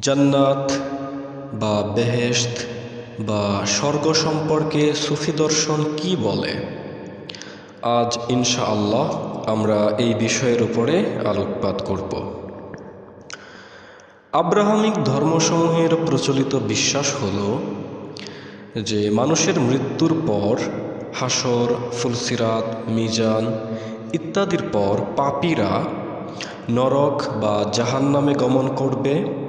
জান্নাত বা বেহেশত বা স্বর্গ সম্পর্কে সুফি দর্শন কি বলে? আজ ইনশাআল্লাহ আমরা এই বিষয়ের উপরে আলোকপাত করব। আব্রাহামিক ধর্মসমূহের প্রচলিত বিশ্বাস হল যে মানুষের মৃত্যুর পর হাসর ফুলসিরাত, মিজান ইত্যাদির পর পাপীরা নরক বা জাহান্নামে গমন করবে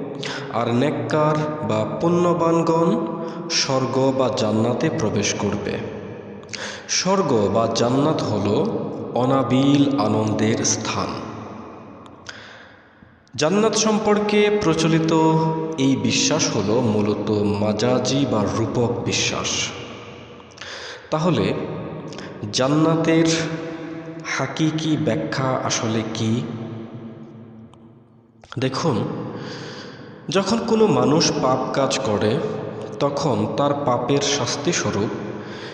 আর নেককার বা পুণ্যবানগণ স্বর্গ বা জান্নাতে প্রবেশ করবে। স্বর্গ বা জান্নাত হল অনাবিল আনন্দের স্থান। জান্নাত সম্পর্কে প্রচলিত এই বিশ্বাস হল মূলত মাজাজি বা রূপক বিশ্বাস। তাহলে জান্নাতের হাকিকি ব্যাখ্যা আসলে কি? দেখুন যখন কোনো মানুষ পাপ কাজ করে, তখন তার পাপের শাস্তিস্বরূপ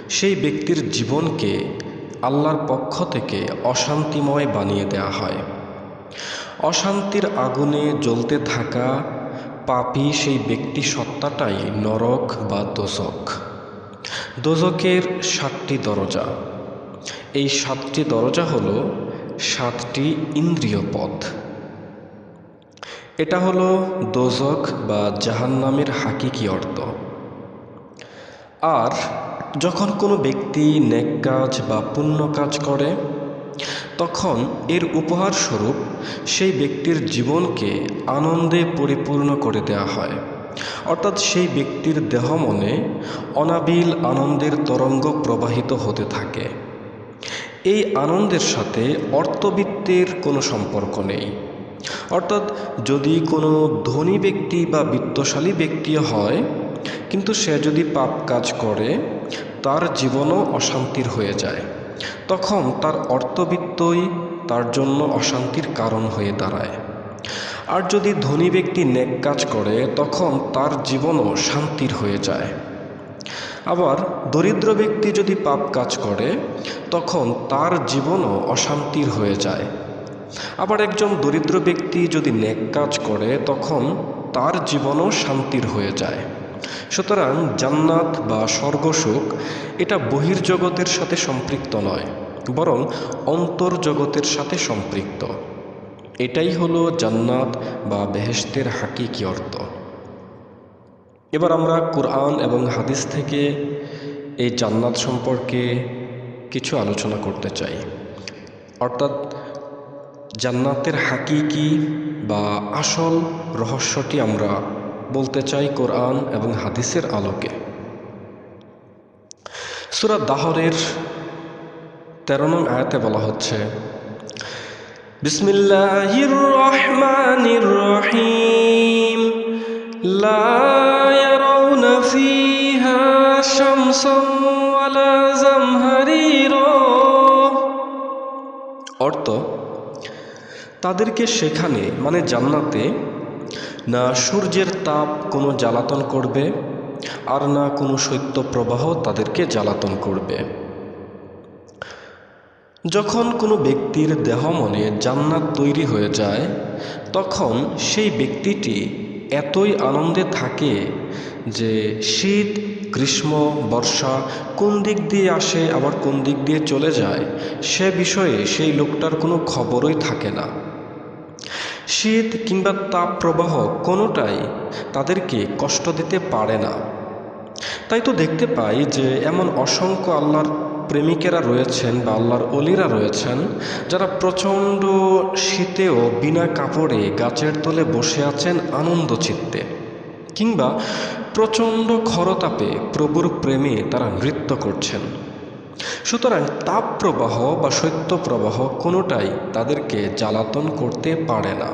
সেই ব্যক্তির জীবনকে আল্লাহর পক্ষ থেকে অশান্তিময় বানিয়ে দেওয়া হয়। অশান্তির আগুনে জ্বলতে থাকা পাপি সেই ব্যক্তি সত্তাটাই নরক বা দোজক। দোজকের সাতটি দরজা। এই সাতটি দরজা হল সাতটি ইন্দ্রিয় পথ। এটা হলো দোজক বা জাহান্নামের হাকিকি অর্থ। আর যখন কোনো ব্যক্তি নেক কাজ বা পুণ্য কাজ করে, তখন এর উপহার স্বরূপ সেই ব্যক্তির জীবনকে আনন্দে পরিপূর্ণ করে দেওয়া হয়। অর্থাৎ সেই ব্যক্তির দেহ মনে অনাবিল আনন্দের তরঙ্গ প্রবাহিত হতে থাকে। এই আনন্দের সাথে অর্থবিত্তের কোনো সম্পর্ক নেই। অর্থাৎ যদি কোনো ধনী ব্যক্তি বা বিত্তশালী ব্যক্তি হয়, কিন্তু সে যদি পাপ কাজ করে, তার জীবনও অশান্তির হয়ে যায়। তখন তার অর্থবিত্তই তার জন্য অশান্তির কারণ হয়ে দাঁড়ায়। আর যদি ধনী ব্যক্তি নেক কাজ করে, তখন তার জীবনও শান্তির হয়ে যায়। আবার দরিদ্র ব্যক্তি যদি পাপ কাজ করে, তখন তার জীবনও অশান্তির হয়ে যায়। আবার একজন দরিদ্র ব্যক্তি যদি নেক কাজ করে, তখন তার জীবনও শান্তির হয়ে যায়। সুতরাং জান্নাত বা স্বর্গসুখ, এটা বহির্জগতের সাথে সম্পৃক্ত নয়, বরং অন্তর্জগতের সাথে সম্পৃক্ত। এটাই হলো জান্নাত বা বেহেস্তের হাকিকি অর্থ। এবার আমরা কোরআন এবং হাদিস থেকে এই জান্নাত সম্পর্কে কিছু আলোচনা করতে চাই। অর্থাৎ জান্নাতের হাকিকি বা আসল রহস্যটি আমরা বলতে চাই কোরআন এবং হাদিসের আলোকে। সুরা দাহরের তেরো নং আয়াতে বলা হচ্ছে, বিসমিল্লাহির রহমানির রহিম ওয়ালা অর্থ তাদেরকে সেখানে মানে জান্নাতে, না সূর্যের তাপ কোনো জ্বালাতন করবে, আর না কোনো শৈত্যপ্রবাহ তাদেরকে জ্বালাতন করবে। যখন কোনো ব্যক্তির দেহ মনে জান্নাত তৈরি হয়ে যায়, তখন সেই ব্যক্তিটি এতই আনন্দে থাকে যে শীত, গ্রীষ্ম, বর্ষা কোন দিক দিয়ে আসে, আবার কোন দিক দিয়ে চলে যায়, সে বিষয়ে সেই লোকটার কোনো খবরই থাকে না। শীত কিংবা তাপ প্রবাহ কোনোটাই তাদেরকে কষ্ট দিতে পারে না। তাই তো দেখতে পাই যে এমন অসংখ্য আল্লাহর প্রেমিকেরা রয়েছেন বা আল্লাহর অলিরা রয়েছেন যারা প্রচণ্ড শীতেও বিনা কাপড়ে গাছের তলে বসে আছেন আনন্দ চিত্তে কিংবা প্রচণ্ড খরতাপে প্রভুর প্রেমে তারা নৃত্য করছেন। সুতরাং তাপ প্রবাহ বা শৈত্যপ্রবাহ কোনোটাই তাদেরকে জ্বালাতন করতে পারে না।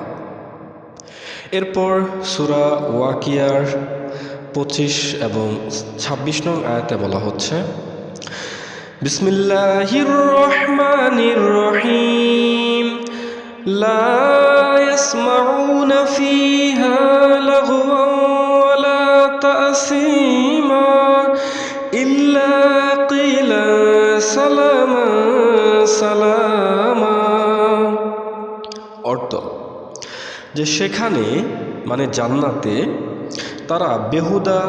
এরপর সুরা ওয়াকিয়ার পঁচিশ এবং ছাব্বিশ নং আয়াতে বলা হচ্ছে, বিসমিল্লাহির রহমানির রহিম লা তাসীমা ইল্লা অর্থ, যে সেখানে মানে জান্নাতে, তারা বেহুদা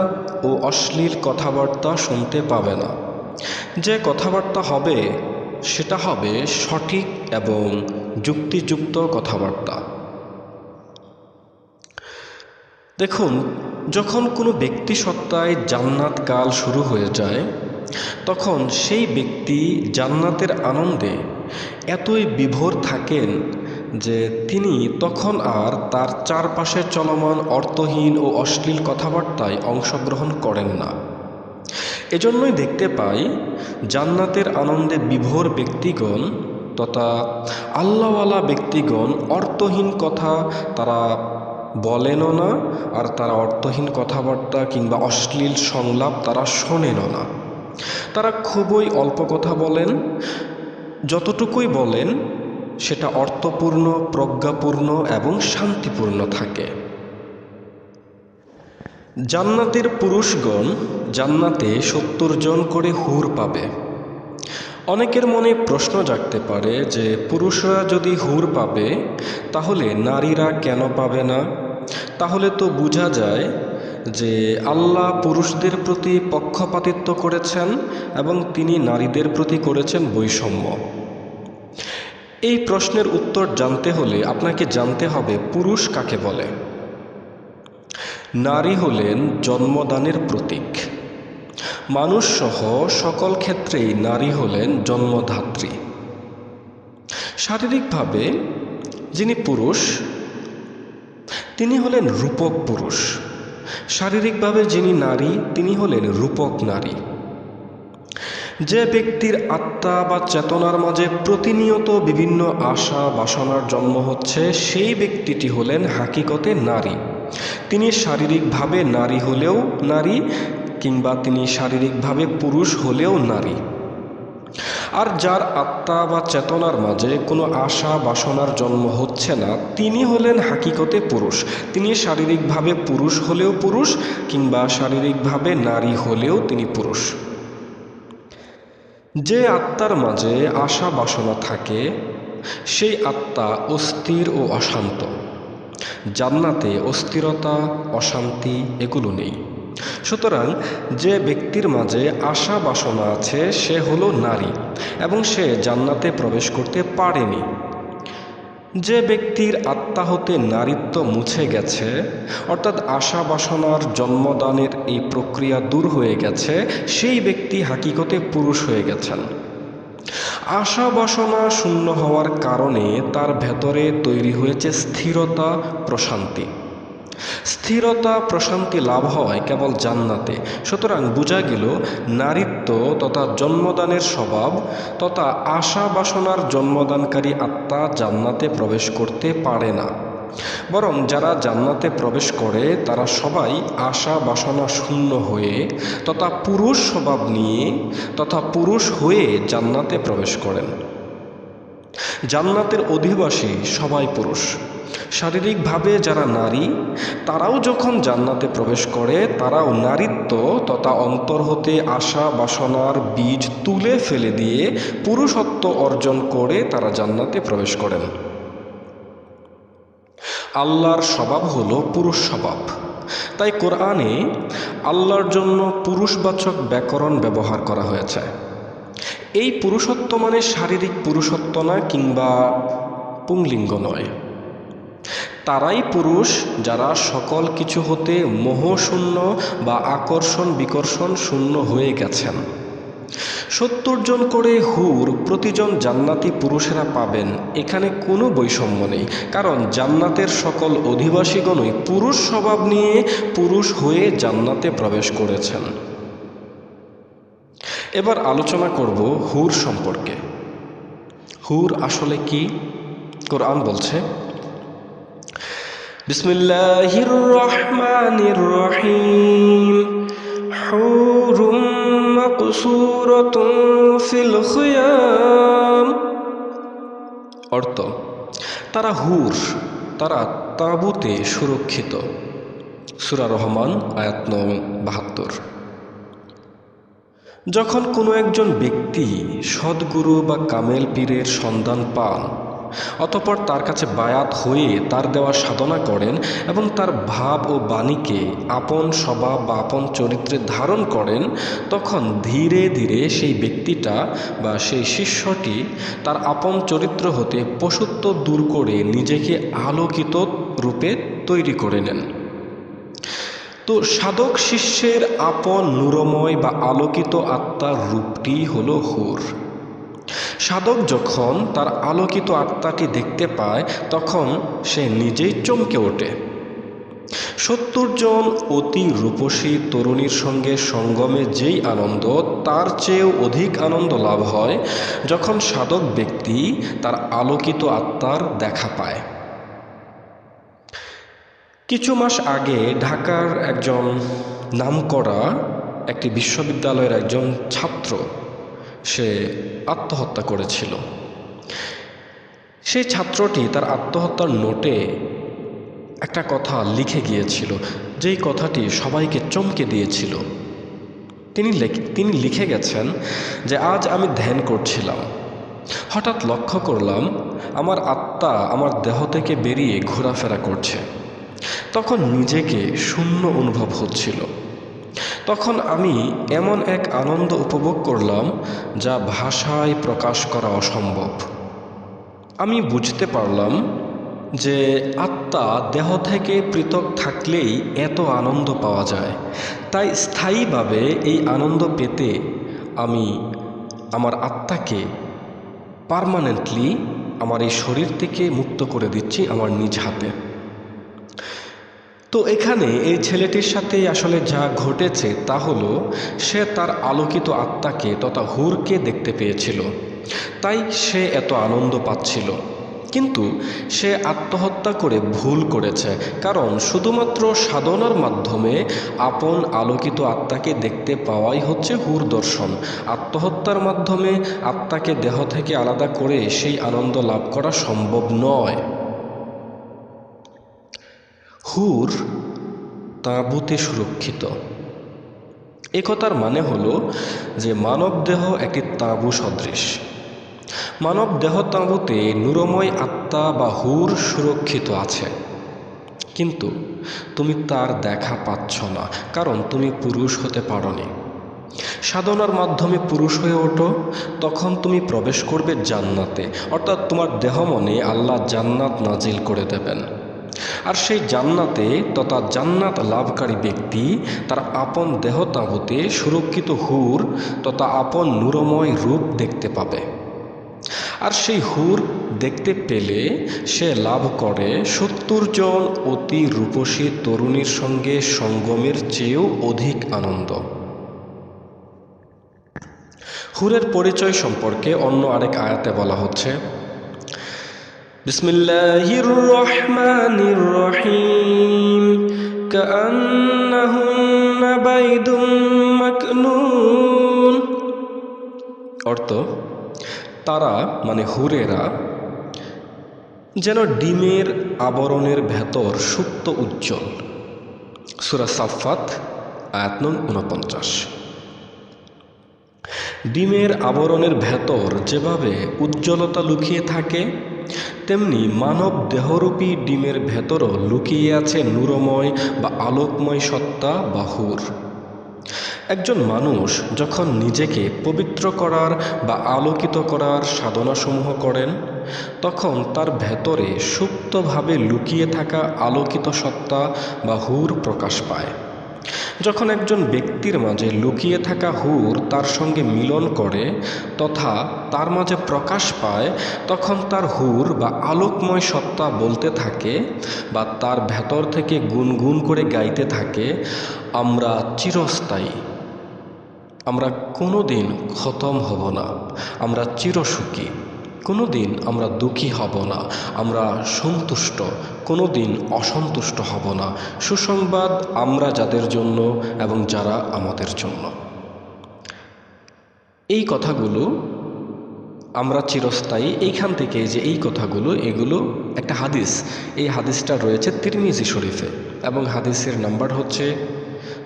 ও অশ্লীল কথাবার্তা শুনতে পাবে না। যে কথাবার্তা হবে, সেটা হবে সঠিক এবং যুক্তিযুক্ত কথাবার্তা। দেখুন, যখন কোনো ব্যক্তি সত্তায় জান্নাত কাল শুরু হয়ে যায় তখন সেই ব্যক্তি জান্নাতের আনন্দে এতই বিভোর থাকেন যে তিনি তখন আর তার চারপাশে চলমান অর্থহীন ও অশ্লীল কথাবার্তায় অংশগ্রহণ করেন না। এজন্যই দেখতে পাই, জান্নাতের আনন্দে বিভোর ব্যক্তিগণ তথা আল্লাহওয়ালা ব্যক্তিগণ অর্থহীন কথা তারা বলেনও না আর তারা অর্থহীন কথাবার্তা কিংবা অশ্লীল সংলাপ তারা শোনেনও না। তারা খুবই অল্প কথা বলেন, যতটুকুই বলেন, সেটা অর্থপূর্ণ, প্রজ্ঞাপূর্ণ এবং শান্তিপূর্ণ থাকে। জান্নাতের পুরুষগণ জান্নাতে সত্তর জন করে হুর পাবে। অনেকের মনে প্রশ্ন জাগতে পারে যে, পুরুষরা যদি হুর পাবে, তাহলে নারীরা কেন পাবে না? তাহলে তো বোঝা যায় যে আল্লাহ পুরুষদের প্রতি পক্ষপাতিত্ব করেছেন এবং তিনি নারীদের প্রতি করেছেন বৈষম্য। এই প্রশ্নের উত্তর জানতে হলে আপনাকে জানতে হবে পুরুষ কাকে বলে। নারী হলেন জন্মদানের প্রতীক। মানুষসহ সকল ক্ষেত্রেই নারী হলেন জন্মধাত্রী শারীরিকভাবে যিনি পুরুষ, তিনি হলেন রূপক পুরুষ। শারীরিকভাবে যিনি নারী, তিনি হলেন রূপক নারী। যে ব্যক্তির আত্মা বা চেতনার মাঝে প্রতিনিয়ত বিভিন্ন আশা, বাসনার জন্ম হচ্ছে, সেই ব্যক্তিটি হলেন হাকিকতে নারী। তিনি শারীরিকভাবে নারী হলেও নারী, কিংবা তিনি শারীরিকভাবে পুরুষ হলেও নারী। আর যার আত্মা বা চেতনার মাঝে কোনো আশা, বাসনার জন্ম হচ্ছে না, তিনি হলেন হাকিকতে পুরুষ। তিনি শারীরিকভাবে পুরুষ হলেও পুরুষ, কিংবা শারীরিকভাবে নারী হলেও তিনি পুরুষ। যে আত্মার মাঝে আশা, বাসনা থাকে, সেই আত্মা অস্থির ও অশান্ত। জান্নাতে অস্থিরতা, অশান্তি এগুলো নেই। সুতরাং যে ব্যক্তির মাঝে আশা বাসনা আছে, সে হলো নারী এবং সে জান্নাতে প্রবেশ করতে পারেনি। যে ব্যক্তির আত্মা হতে নারীত্ব মুছে গেছে, অর্থাৎ আশা বাসনার জন্মদানের এই প্রক্রিয়া দূর হয়ে গেছে, সেই ব্যক্তি হাকিকতে পুরুষ হয়ে গেছেন। আশা বাসনা শূন্য হওয়ার কারণে তার ভেতরে তৈরি হয়েছে স্থিরতা, প্রশান্তি। স্থিরতা, প্রশান্তি লাভ হয় কেবল জান্নাতে। সুতরাং বোঝা গেল, নারীত্ব তথা জন্মদানের স্বভাব তথা আশা বাসনার জন্মদানকারী আত্মা জান্নাতে প্রবেশ করতে পারে না। বরং যারা জান্নাতে প্রবেশ করে, তারা সবাই আশা বাসনা শূন্য হয়ে তথা পুরুষ স্বভাব নিয়ে তথা পুরুষ হয়ে জান্নাতে প্রবেশ করেন। জান্নাতের অধিবাসী সবাই পুরুষ। শারীরিকভাবে যারা নারী, তারাও যখন জান্নাতে প্রবেশ করে, তারাও নারীত্ব তথা অন্তর হতে আশা, বাসনার বীজ তুলে ফেলে দিয়ে পুরুষত্ব অর্জন করে তারা জান্নাতে প্রবেশ করেন। আল্লাহর স্বভাব হলো পুরুষ স্বভাব। তাই কোরআনে আল্লাহর জন্য পুরুষবাচক ব্যাকরণ ব্যবহার করা হয়েছে। এই পুরুষত্ব মানে শারীরিক পুরুষত্ব না কিংবা পুংলিঙ্গ নয়। তারাই পুরুষ যারা সকল কিছু হতে মোহশূন্য বা আকর্ষণ বিকর্ষণ শূন্য হয়ে গেছেন। সত্তর জন করে হুর প্রতিজন জান্নাতি পুরুষেরা পাবেন, এখানে কোনো বৈষম্য নেই। কারণ জান্নাতের সকল অধিবাসীগণই পুরুষ স্বভাব নিয়ে পুরুষ হয়ে জান্নাতে প্রবেশ করেছেন। এবার আলোচনা করব হুর সম্পর্কে। হুর আসলে কি? কোরআন বলছে বিসমিল্লাহির রহমানির রহিম হুরুম মাকসুরাতুন অর্থ, তারা হুর, তারা তাঁবুতে সুরক্ষিত। সুরা রহমান, আয়াত নং বাহাত্তর। যখন কোনো একজন ব্যক্তি সদ্গুরু বা কামেল পীরের সন্ধান পান অতপর তার কাছে বায়াত হয়ে তার দেওয়া সাধনা করেন এবং তার ভাব ও বাণীকে আপন স্বভাব বা আপন চরিত্রে ধারণ করেন, তখন ধীরে ধীরে সেই ব্যক্তিটা বা সেই শিষ্যটি তার আপন চরিত্র হতে পশুত্ব দূর করে নিজেকে আলোকিত রূপে তৈরি করে নেন। তো সাধক শিষ্যের আপন নুরময় বা আলোকিত আত্মার রূপটি হলো হুর। সাধক যখন তার আলোকিত আত্মাটি দেখতে পায়, তখন সে নিজেই চমকে ওঠে। সত্তর জন অতি রূপসী তরুণীর সঙ্গে সঙ্গমে যেই আনন্দ, তার চেয়েও অধিক আনন্দ লাভ হয় যখন সাধক ব্যক্তি তার আলোকিত আত্মার দেখা পায়। কিছু মাস আগে ঢাকার একজন নামকরা, একটি বিশ্ববিদ্যালয়ের একজন ছাত্র সে আত্মহত্যা করেছিল। সেই ছাত্রটি তার আত্মহত্যার নোটে একটা কথা লিখে গিয়েছিল, যেই কথাটি সবাইকে চমকে দিয়েছিল। তিনি তিনি লিখে গেছেন যে, আজ আমি ধ্যান করছিলাম। হঠাৎ লক্ষ্য করলাম, আমার আত্মা আমার দেহ থেকে বেরিয়ে ঘোরাফেরা করছে। তখন নিজেকে শূন্য অনুভব হচ্ছিল। তখন আমি এমন এক আনন্দ উপভোগ করলাম যা ভাষায় প্রকাশ করা অসম্ভব। আমি বুঝতে পারলাম যে আত্মা দেহ থেকে পৃথক থাকলেই এত আনন্দ পাওয়া যায়। তাই স্থায়ীভাবে এই আনন্দ পেতে আমি আমার আত্মাকে পারমানেন্টলি আমার এই শরীর থেকে মুক্ত করে দিচ্ছি আমার নিজ হাতে। তো এখানে এই ছেলেটির সাথে আসলে যা ঘটেছে তা হলো, সে তার আলোকিত আত্মাকে তথা হুরকে দেখতে পেয়েছিল। তাই সে এত আনন্দ পাচ্ছিল। কিন্তু সে আত্মহত্যা করে ভুল করেছে, কারণ শুধুমাত্র সাধনার মাধ্যমে আপন আলোকিত আত্মাকে দেখতে পাওয়াই হচ্ছে হুর দর্শন। আত্মহত্যার মাধ্যমে আত্মাকে দেহ থেকে আলাদা করে সেই আনন্দ লাভ করা সম্ভব নয়। হুর তাঁবুতে সুরক্ষিত। একথার মানে হলো যে মানব দেহ একটি তাঁবু সদৃশ। মানব দেহ তাঁবুতে নুরময় আত্মা বা হুর সুরক্ষিত আছে। কিন্তু তুমি তার দেখা পাচ্ছ না, কারণ তুমি পুরুষ হতে পারনি। সাধনার মাধ্যমে পুরুষ হয়ে ওঠো, তখন তুমি প্রবেশ করবে জান্নাতে। অর্থাৎ তোমার দেহ মনে আল্লাহ জান্নাত নাজিল করে দেবেন। আর সেই জান্নাতে তথা জান্নাত লাভকারী ব্যক্তি তার আপন দেহ তাঁবুতে সুরক্ষিত হুর তথা আপন নুরময় রূপ দেখতে পাবে। আর সেই হুর দেখতে পেলে সে লাভ করে সত্তর জন অতি রূপসী তরুণীর সঙ্গে সঙ্গমের চেয়েও অধিক আনন্দ। হুরের পরিচয় সম্পর্কে অন্য আরেক আয়াতে বলা হচ্ছে বিসমিল্লাহির রহমানির রহিম কান্নাহুন্না বাইদুম মাকনুন। অর্থ, তারা মানে হুরেরা যেন ডিমের আবরণের ভেতর সুপ্ত উজ্জ্বল। সুরা সাফাত আয়াত নং উনপঞ্চাশ ডিমের আবরণের ভেতর যেভাবে উজ্জ্বলতা লুকিয়ে থাকে, তেমনি মানব দেহরূপী ডিমের ভেতরও লুকিয়ে আছে নুরময় বা আলোকময় সত্তা বা হুর। একজন মানুষ যখন নিজেকে পবিত্র করার বা আলোকিত করার সাধনাসমূহ করেন, তখন তার ভেতরে সুপ্তভাবে লুকিয়ে থাকা আলোকিত সত্তা বা হুর প্রকাশ পায়। যখন একজন ব্যক্তির মাঝে লুকিয়ে থাকা হুর তার সঙ্গে মিলন করে তথা তার মাঝে প্রকাশ পায়, তখন তার হুর বা আলোকময় সত্তা বলতে থাকে বা তার ভেতর থেকে গুনগুন করে গাইতে থাকে, আমরা চিরস্থায়ী। আমরা কোনো দিন খতম হব না। আমরা চিরসুখী। কোনো দিন আমরা দুঃখী হব না, আমরা সন্তুষ্ট কোনো দিন অসন্তুষ্ট হব না। সুসংবাদ আমরা যাদের জন্য এবং যারা আমাদের জন্য। এই কথাগুলো আমরা চিরস্থায়ী এইখান থেকে যে এই কথাগুলো, এগুলো একটা হাদিস। এই হাদিসটা রয়েছে তিরমিজি শরীফে এবং হাদিসের নাম্বার হচ্ছে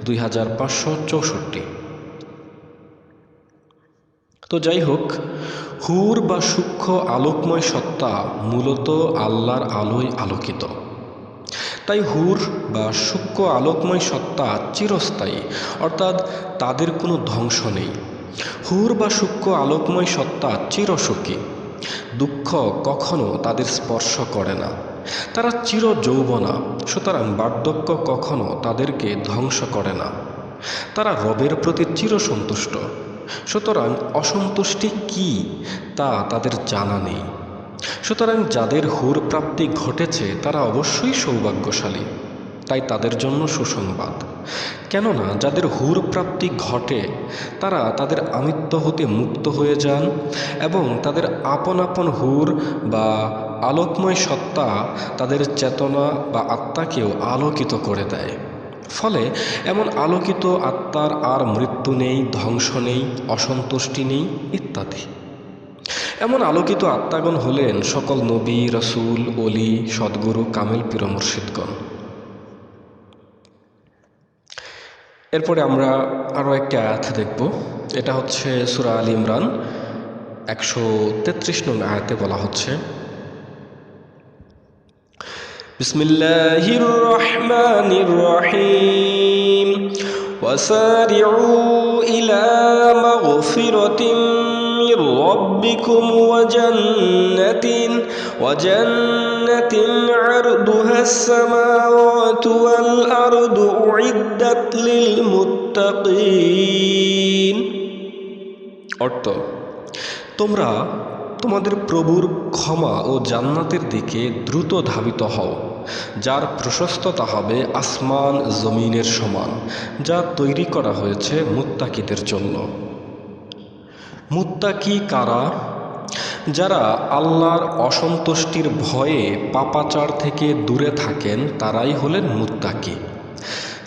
দুই হাজার পাঁচশো চৌষট্টি। তো যাই হোক হুর বা সূক্ষ্ম আলোকময় সত্তা মূলত আল্লাহর আলোয় আলোকিত। তাই হুর বা সূক্ষ্ম আলোকময় সত্তা চিরস্থায়ী, অর্থাৎ তাদের কোনো ধ্বংস নেই। হুর বা সূক্ষ্ম আলোকময় সত্তা চিরসুখী, দুঃখ কখনো তাদের স্পর্শ করে না। তারা চির যৌবনা সুতরাং বার্ধক্য কখনো তাদেরকে ধ্বংস করে না। তারা রবের প্রতি চিরসন্তুষ্ট। সুতরাং অসন্তুষ্টি কি তা তাদের জানা নেই। সুতরাং যাদের হুর প্রাপ্তি ঘটেছে, তারা অবশ্যই সৌভাগ্যশালী। তাই তাদের জন্য সুসংবাদ। কেননা যাদের হুর প্রাপ্তি ঘটে, তারা তাদের আমিত্ব হতে মুক্ত হয়ে যান এবং তাদের আপন আপন হুর বা আলোকময় সত্তা তাদের চেতনা বা আত্মাকেও আলোকিত করে দেয়। ফলে এমন আলোকিত আত্মার আর মৃত্যু নেই, ধ্বংস নেই, অসন্তুষ্টি নেই, ইত্যাদি। এমন আলোকিত আত্মাগণ হলেন সকল নবী, রসুল অলি সদ্গুরু, কামেল, পীর মুর্শিদগণ। এরপরে আমরা আরও একটি আয়াত দেখব। এটা হচ্ছে সুরা আল ইমরান। একশো তেত্রিশ নং আয়াতে বলা হচ্ছে বিসমিল্লাহির রহমানির রহিম وسارعوا إلى مغفرة من ربكم وجنة وجنة عرضها السماوات والأرض أعدت للمتقين অর্থ তোমরা তোমাদের প্রভুর ক্ষমা ও জান্নাতের দিকে দ্রুত ধাবিত হও যার প্রশস্ততা হবে আসমান জমিনের সমান, যা তৈরি করা হয়েছে মুত্তাকিদের জন্য। মুত্তাকি কারা? যারা আল্লাহর অসন্তুষ্টির ভয়ে পাপাচার থেকে দূরে থাকেন, তারাই হলেন মুত্তাকি।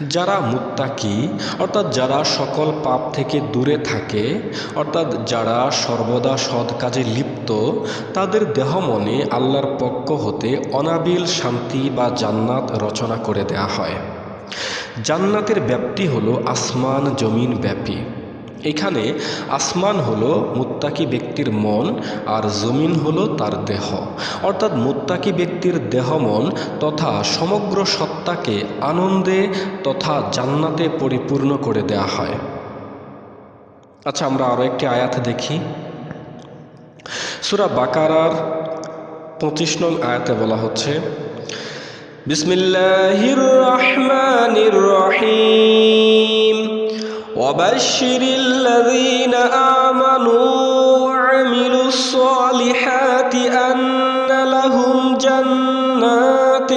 যারা মুত্তাকি, অর্থাৎ যারা সকল পাপ থেকে দূরে থাকে, অর্থাৎ যারা সর্বদা সৎ কাজে লিপ্ত, তাদের দেহ মনে আল্লাহর পক্ষ হতে অনাবিল শান্তি বা জান্নাত রচনা করে দেয়া হয়। জান্নাতের ব্যাপ্তি হলো আসমান জমিন ব্যাপী। এখানে আসমান হলো মুত্তাকি ব্যক্তির মন আর জমিন হলো তার দেহ। অর্থাৎ মুত্তাকি ব্যক্তির দেহ মন তথা সমগ্র সত্তাকে আনন্দে তথা জান্নাতে পরিপূর্ণ করে দেয়া হয়। আচ্ছা আমরা আরও একটি আয়াত দেখি। সুরা বাকারার পঁচিশ নং আয়াতে বলা হচ্ছে, বিসমিল্লাহির রহমানির রহিম। وبشر الذين آمنوا وعملوا الصالحات أن لهم جنات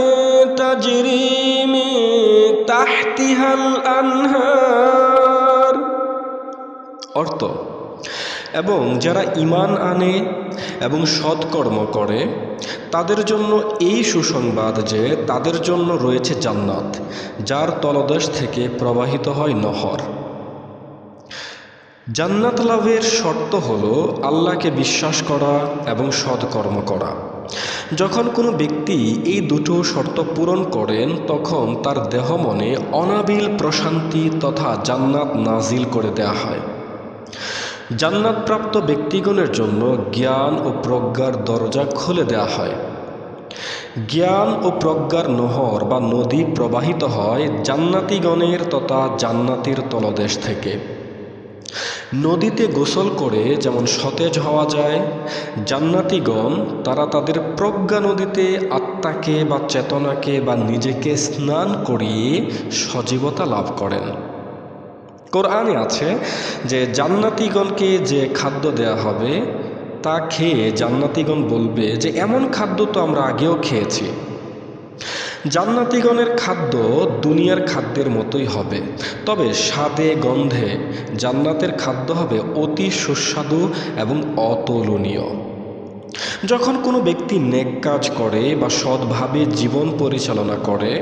تجري من تحتها الأنهار অর্থ এবং যারা ইমান আনে এবং সৎকর্ম করে তাদের জন্য এই সুসংবাদ যে তাদের জন্য রয়েছে জান্নাত যার তলদেশ থেকে প্রবাহিত হয় নহর জান্নাত লাভের শর্ত হল আল্লাহকে বিশ্বাস করা এবং সৎকর্ম করা। যখন কোনো ব্যক্তি এই দুটো শর্ত পূরণ করেন, তখন তার দেহ মনে অনাবিল প্রশান্তি তথা জান্নাত নাজিল করে দেয়া হয়। জান্নাতপ্রাপ্ত ব্যক্তিগণের জন্য জ্ঞান ও প্রজ্ঞার দরজা খুলে দেয়া হয়। জ্ঞান ও প্রজ্ঞার নহর বা নদী প্রবাহিত হয় জান্নাতিগণের তথা জান্নাতির তলদেশ থেকে। নদীতে গোসল করে যেমন সতেজ হওয়া যায়, জান্নাতিগণ তারা তাদের প্রজ্ঞা নদীতে আত্মাকে বা চেতনাকে বা নিজেকে স্নান করিয়ে সজীবতা লাভ করেন। কোরআনে আছে যে জান্নাতিগণকে যে খাদ্য দেয়া হবে, তা খেয়ে জান্নাতিগণ বলবে যে, এমন খাদ্য তো আমরা আগেও খেয়েছি। জান্নাতিগণের খাদ্য দুনিয়ার খাদ্যের মতোই হবে। তবে স্বাদে, গন্ধে জান্নাতের খাদ্য হবে অতি সুস্বাদু এবং অতুলনীয়। যখন কোনো ব্যক্তি নেক কাজ করে বা সৎভাবে জীবন পরিচালনা করে,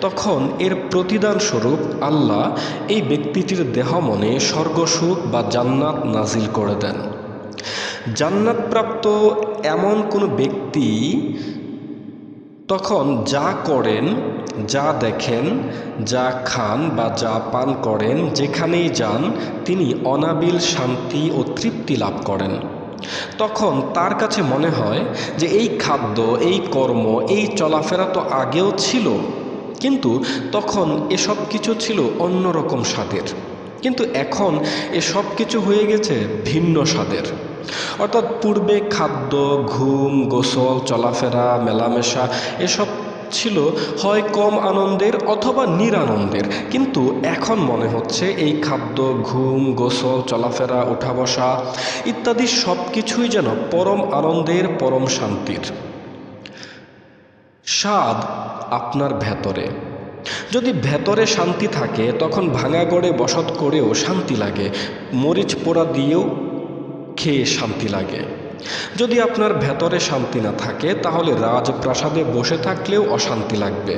তখন এর প্রতিদান স্বরূপ আল্লাহ এই ব্যক্তিটির দেহ মনে স্বর্গসুখ বা জান্নাত নাজিল করে দেন। জান্নাতপ্রাপ্ত এমন কোনো ব্যক্তি তখন যা করেন, যা দেখেন, যা খান বা যা পান করেন, যেখানেই যান, তিনি অনাবিল শান্তি ও তৃপ্তি লাভ করেন। তখন তার কাছে মনে হয় যে এই খাদ্য, এই কর্ম, এই চলাফেরা তো আগেও ছিল, কিন্তু তখন এসব কিছু ছিল অন্যরকম স্বাদের। কিন্তু এখন এসব কিছু হয়ে গেছে ভিন্ন স্বাদের। অর্থাৎ পূর্বে খাদ্য, ঘুম, গোসল, চলাফেরা, মেলামেশা, এসব ছিল হয় কম আনন্দের অথবা নিরানন্দের। কিন্তু এখন মনে হচ্ছে এই খাদ্য, ঘুম, গোসল, চলাফেরা ওঠা বসা ইত্যাদি সব কিছুই যেন পরম আনন্দের, পরম শান্তির। স্বাদ আপনার ভেতরে। যদি ভেতরে শান্তি থাকে, তখন ভাঙা গড়ে বসত করেও শান্তি লাগে। মরিচ পোড়া দিয়েও খেয়ে শান্তি লাগে। যদি আপনার ভেতরে শান্তি না থাকে, তাহলে রাজপ্রাসাদে বসে থাকলেও অশান্তি লাগবে।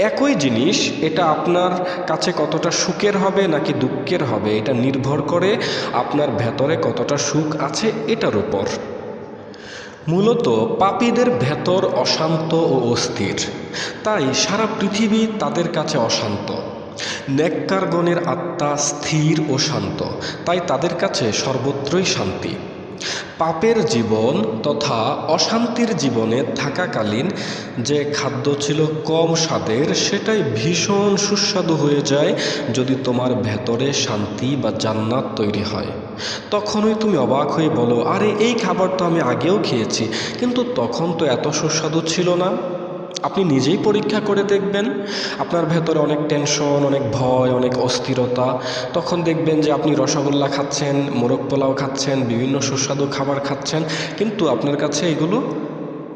একই জিনিস, এটা আপনার কাছে কতটা সুখের হবে নাকি দুঃখের হবে, এটা নির্ভর করে আপনার ভেতরে কতটা সুখ আছে, এটার উপর। মূলত, পাপীদের ভেতর অশান্ত ও অস্থির। তাই সারা পৃথিবী তাদের কাছে অশান্ত। নেককারগণের আত্মা স্থির ও শান্ত, তাই তাদের কাছে সর্বত্রই শান্তি। পাপের জীবন তথা অশান্তির জীবনে থাকাকালীন যে খাদ্য ছিল কম স্বাদের, সেটাই ভীষণ সুস্বাদু হয়ে যায় যদি তোমার ভেতরে শান্তি বা জান্নাত তৈরি হয়। তখনই তুমি অবাক হয়ে বলো, আরে, এই খাবার তো আমি আগেও খেয়েছি, কিন্তু তখন তো এত সুস্বাদু ছিল না। আপনি নিজেই পরীক্ষা করে দেখবেন, আপনার ভেতরে অনেক টেনশন অনেক ভয়, অনেক অস্থিরতা। তখন দেখবেন যে আপনি রসগোল্লা খাচ্ছেন, মোরগ পোলাও খাচ্ছেন, বিভিন্ন সুস্বাদু খাবার খাচ্ছেন, কিন্তু আপনার কাছে এগুলো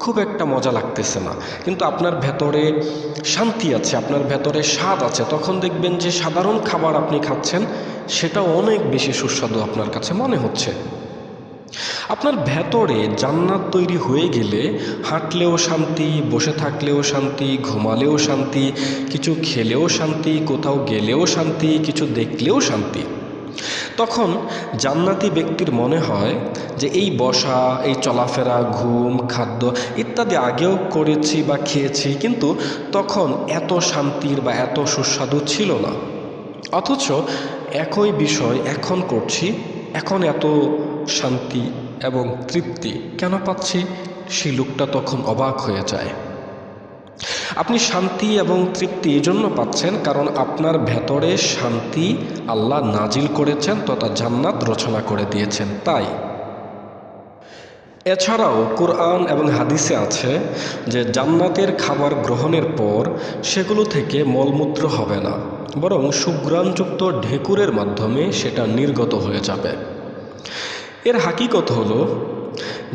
খুব একটা মজা লাগতেছে না। কিন্তু আপনার ভেতরে শান্তি আছে, আপনার ভেতরে স্বাদ আছে। তখন দেখবেন যে সাধারণ খাবার আপনি খাচ্ছেন সেটা অনেক বেশি সুস্বাদু আপনার কাছে মনে হচ্ছে। আপনার ভেতরে জান্নাত তৈরি হয়ে গেলে হাঁটলেও শান্তি, বসে থাকলেও শান্তি, ঘুমালেও শান্তি, কিছু খেলেও শান্তি, কোথাও গেলেও শান্তি, কিছু দেখলেও শান্তি। তখন জান্নাতি ব্যক্তির মনে হয় যে এই বসা, এই চলাফেরা, ঘুম, খাদ্য ইত্যাদি আগেও করেছি বা খেয়েছি, কিন্তু তখন এত শান্তির বা এত সুস্বাদু ছিল না। অথচ একই বিষয় এখন করছি, এখন এত শান্তি এবং তৃপ্তি কেন পাচ্ছি? সেই লোকটা তখন অবাক হয়ে যায়। আপনি শান্তি এবং তৃপ্তি এই জন্য পাচ্ছেন কারণ আপনার ভেতরে শান্তি আল্লাহ নাজিল করেছেন তথা জান্নাত রচনা করে দিয়েছেন, তাই। এছাড়াও কোরআন এবং হাদিসে আছে যে জান্নাতের খাবার গ্রহণের পর সেগুলো থেকে মলমূত্র হবে না, বরং সুগ্রাণযুক্ত ঢেকুরের মাধ্যমে সেটা নির্গত হয়ে যাবে। এর হাকিকত হলো,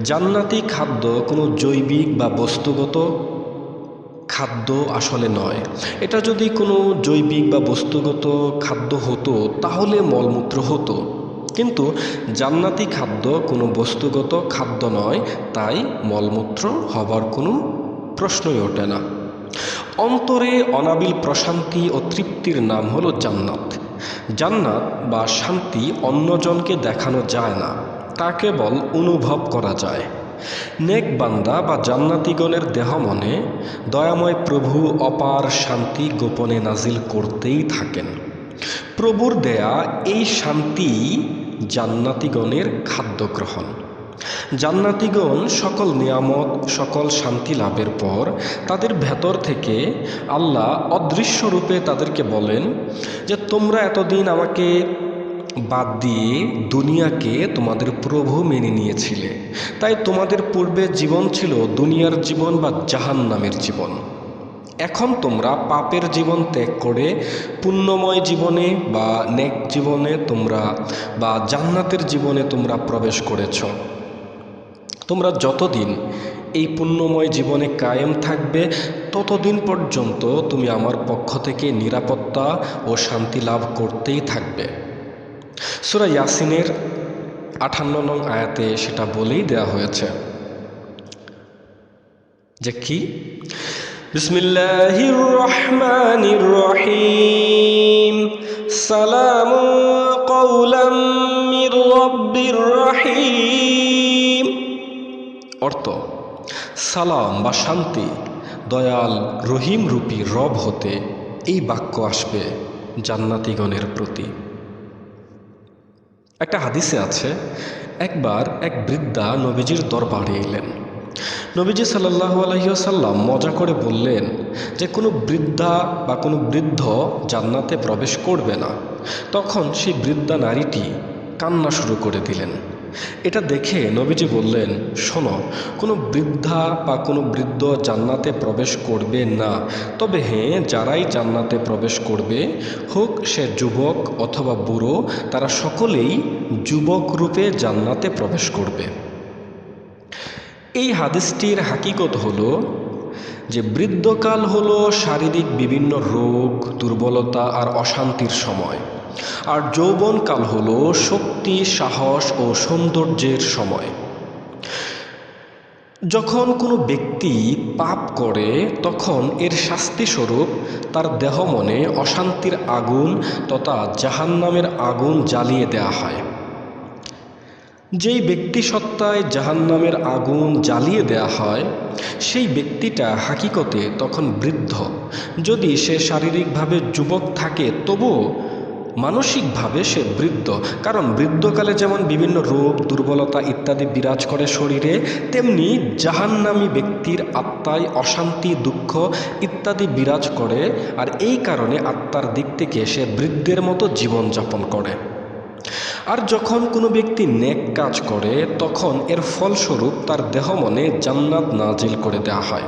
জান্নাতি খাদ্য কোনো জৈবিক বা বস্তুগত খাদ্য আসলে নয়। এটা যদি কোনো জৈবিক বা বস্তুগত খাদ্য হতো, তাহলে মলমূত্র হতো। কিন্তু জান্নাতি খাদ্য কোনো বস্তুগত খাদ্য নয়, তাই মলমূত্র হবার কোনো প্রশ্নই ওঠে না। অন্তরে অনাবিল প্রশান্তি ও তৃপ্তির নাম হলো জান্নাত। জান্নাত বা শান্তি অন্যজনকে দেখানো যায় না। তা কেবল অনুভব করা যায়। নেক বান্দা বা জান্নাতিগণের দেহ মনে দয়াময় প্রভু অপার শান্তি গোপনে নাজিল করতেই থাকেন। প্রভুর দেয়া এই শান্তি জান্নাতিগণের খাদ্য গ্রহণ জান্নাতিগণ সকল নিয়ামত, সকল শান্তি লাভের পর তাদের ভেতর থেকে আল্লাহ অদৃশ্য রূপে তাদেরকে বলেন যে, তোমরা এতদিন আমাকে বাদ দিয়ে দুনিয়াকে তোমাদের প্রভু মেনে নিয়েছিলে। তাই তোমাদের পূর্বে জীবন ছিল দুনিয়ার জীবন বা জাহান নামের জীবন। এখন তোমরা পাপের জীবন ত্যাগ করে পুণ্যময় জীবনে বা নেক জীবনে তোমরা বা জান্নাতের জীবনে তোমরা প্রবেশ করেছ। তোমরা যতদিন এই পুণ্যময় জীবনে কায়েম থাকবে, ততদিন পর্যন্ত তুমি আমার পক্ষ থেকে নিরাপত্তা ও শান্তি লাভ করতেই থাকবে। সুরা ইয়াসিনের আঠান্ন নং আয়াতে সেটা বলেই দেয়া হয়েছে যে কি? বিসমিল্লাহির রহমানির রহিম। সালাম কওলাম মির রব্বির রহিম। অর্থ, সালাম বা শান্তি, দয়াল, রহিম রূপী রব হতে এই বাক্য আসবে জান্নাতিগণের প্রতি। একটা হাদিসে আছে, একবার এক বৃদ্ধা নবীজির দরবারে এলেন। নবীজি সাল্লাহ আলহিহাসাল্লাম মজা করে বললেন যে, কোনো বৃদ্ধা বা কোনো বৃদ্ধ জান্নাতে প্রবেশ করবে না। তখন সেই বৃদ্ধা নারীটি কান্না শুরু করে দিলেন। এটা দেখে নবীজি বললেন, শোনো, কোনো বৃদ্ধা বা কোনো বৃদ্ধ জান্নাতে প্রবেশ করবে না। তবে হ্যাঁ যারাই জান্নাতে প্রবেশ করবে, হোক সে যুবক অথবা বুড়ো, তারা সকলেই যুবক রূপে জান্নাতে প্রবেশ করবে। এই হাদিসটির হাকিকত হলো যে, বৃদ্ধকাল হলো শারীরিক বিভিন্ন রোগ, দুর্বলতা আর অশান্তির সময়। আর যৌবনকাল হল শক্তি, সাহস ও সৌন্দর্যের সময়। যখন কোনো ব্যক্তি পাপ করে, তখন এর শাস্তিস্বরূপ তার দেহ মনে অশান্তির আগুন তথা জাহান্নামের আগুন জ্বালিয়ে দেয়া হয়। যেই ব্যক্তি সত্তায় জাহান্নামের আগুন জ্বালিয়ে দেয়া হয়, সেই ব্যক্তিটা হাকিকতে তখন বৃদ্ধ। যদি সে শারীরিকভাবে যুবক থাকে, তবুও মানসিকভাবে সে বৃদ্ধ। কারণ বৃদ্ধকালে যেমন বিভিন্ন রোগ, দুর্বলতা ইত্যাদি বিরাজ করে শরীরে, তেমনি জাহান্নামী ব্যক্তির আত্মায় অশান্তি, দুঃখ ইত্যাদি বিরাজ করে আর এই কারণে আত্মার দিক থেকে সে বৃদ্ধের মতো জীবনযাপন করে। আর যখন কোনো ব্যক্তি নেক কাজ করে, তখন এর ফলস্বরূপ তার দেহ মনে জান্নাত নাজিল করে দেওয়া হয়।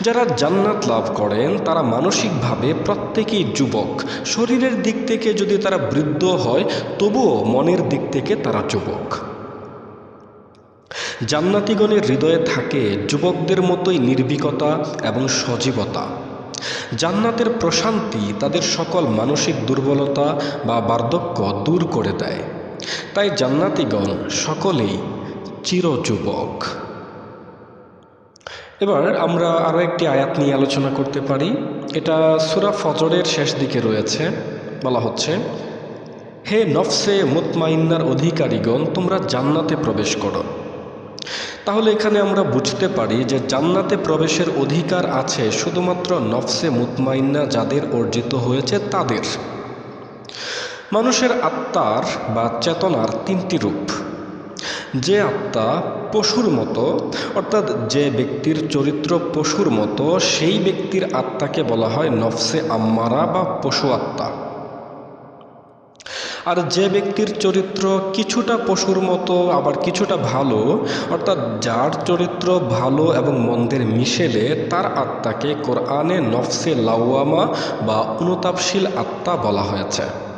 যারা জান্নাত লাভ করেন, তারা মানসিকভাবে প্রত্যেকেই যুবক। শরীরের দিক থেকে যদি তারা বৃদ্ধ হয়, তবুও মনের দিক থেকে তারা যুবক। জান্নাতিগণের হৃদয়ে থাকে যুবকদের মতোই নির্ভীকতা এবং সজীবতা। জান্নাতের প্রশান্তি তাদের সকল মানসিক দুর্বলতা বা বার্ধক্য দূর করে দেয়। তাই জান্নাতিগণ সকলেই চিরযুবক। এবার আমরা আরও একটি আয়াত নিয়ে আলোচনা করতে পারি। এটা সুরা ফজরের শেষ দিকে রয়েছে। বলা হচ্ছে, হে নফসে মুতমাইন্নার অধিকারীগণ, তোমরা জান্নাতে প্রবেশ করো। তাহলে এখানে আমরা বুঝতে পারি যে জান্নাতে প্রবেশের অধিকার আছে শুধুমাত্র নফসে মুতমাইন্না যাদের অর্জিত হয়েছে তাদের। মানুষের আত্মার বা চেতনার তিনটি রূপ। যে আত্মা পশুর মতো, অর্থাৎ যে ব্যক্তির চরিত্র পশুর মতো, সেই ব্যক্তির আত্মাকে বলা হয় নফসে আম্মারা বা পশু আত্মা। আর যে ব্যক্তির চরিত্র কিছুটা পশুর মতো, আবার কিছুটা ভালো, অর্থাৎ যার চরিত্র ভালো এবং মন্দের মিশেলে, তার আত্মাকে কোরআনে নফসে লাউয়ামা বা অনুতাপশীল আত্মা বলা হয়েছে।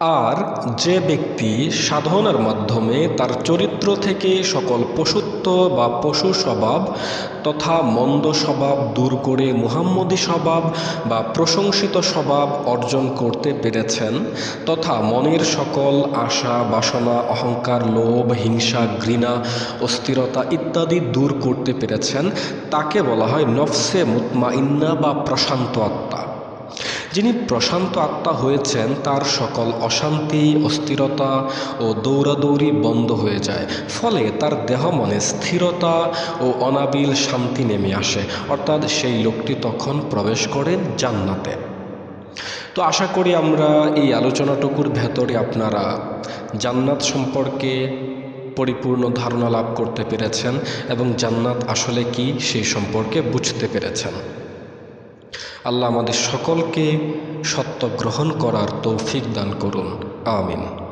আর যে ব্যক্তি সাধনার মাধ্যমে তার চরিত্র থেকে সকল পশুত্ব বা পশু স্বভাব তথা মন্দ স্বভাব দূর করে মুহাম্মদী স্বভাব বা প্রশংসিত স্বভাব অর্জন করতে পেরেছেন তথা মনের সকল আশা, বাসনা, অহংকার, লোভ, হিংসা, ঘৃণা, অস্থিরতা ইত্যাদি দূর করতে পেরেছেন, তাকে বলা হয় নফসে মুতমা ইন্না বা প্রশান্ত আত্মা। যিনি প্রশান্ত আত্মা হয়েছেন, তার সকল অশান্তি, অস্থিরতা ও দৌড়াদৌড়ি বন্ধ হয়ে যায়। ফলে তার দেহ মনে স্থিরতা ও অনাবিল শান্তি নেমে আসে। অর্থাৎ সেই লোকটি তখন প্রবেশ করেন জান্নাতে। তো আশা করি আমরা এই আলোচনাটুকুর ভেতরে আপনারা জান্নাত সম্পর্কে পরিপূর্ণ ধারণা লাভ করতে পেরেছেন এবং জান্নাত আসলে কি সেই সম্পর্কে বুঝতে পেরেছেন। আল্লাহ আমাদের সকলকে সত্য গ্রহণ করার তৌফিক দান করুন। আমিন।